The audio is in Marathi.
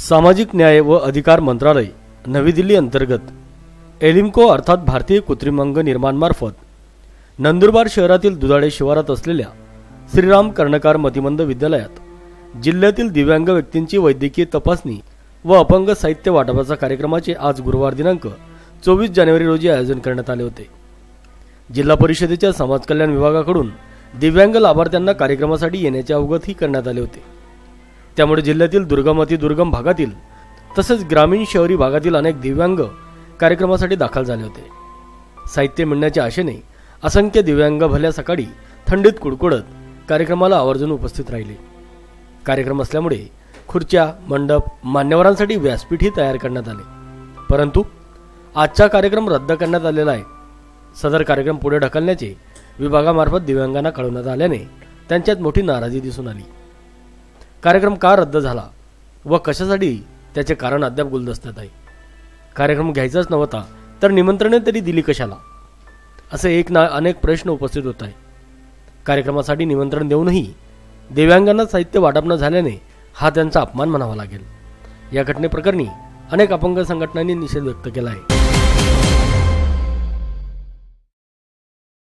सामाजिक न्याय व अधिकार मंत्रालय नवी दिल्ली अंतर्गत एलिम्को अर्थात भारतीय कृत्रिमांग निर्माणमार्फत नंदुरबार शहरातील दुधाळे शिवारात असलेल्या श्रीराम कर्णकार मतिमंद विद्यालयात जिल्ह्यातील दिव्यांग व्यक्तींची वैद्यकीय तपासणी व अपंग साहित्य वाटपाचा कार्यक्रमाचे आज गुरुवार दिनांक चोवीस जानेवारी रोजी आयोजन करण्यात आले होते. जिल्हा परिषदेच्या समाज कल्याण विभागाकडून दिव्यांग लाभार्थ्यांना कार्यक्रमासाठी येण्याचे अवगतही करण्यात आले होते. त्यामुळे जिल्ह्यातील दुर्गम भागातील तसेच ग्रामीण शहरी भागातील अनेक दिव्यांग कार्यक्रमासाठी दाखल झाले होते. साहित्य मिळण्याच्या आशेने असंख्य दिव्यांग भल्या सकाळी थंडीत कुडकुडत कार्यक्रमाला आवर्जून उपस्थित राहिले. कार्यक्रम असल्यामुळे खुर्च्या मंडप मान्यवरांसाठी व्यासपीठही तयार करण्यात आले. परंतु आजचा कार्यक्रम रद्द करण्यात आलेला आहे. सदर कार्यक्रम पुढे ढकलण्याचे विभागामार्फत दिव्यांगांना कळवण्यात आल्याने त्यांच्यात मोठी नाराजी दिसून आली. कार्यक्रम का रद्द झाला व कशासाठी? त्याचे कारण अद्याप गुलदस्त्यात आहे. कार्यक्रम घ्यायचाच नव्हता तर निमंत्रणे तरी दिली कशाला? असे एक ना अनेक प्रश्न उपस्थित होत आहे कार्यक्रमासाठी निमंत्रण देऊनही दिव्यांगांना साहित्य वाटप न झाल्याने हा त्यांचा अपमान म्हणावा लागेल. या घटनेप्रकरणी अनेक अपंग संघटनांनी निषेध व्यक्त केला आहे.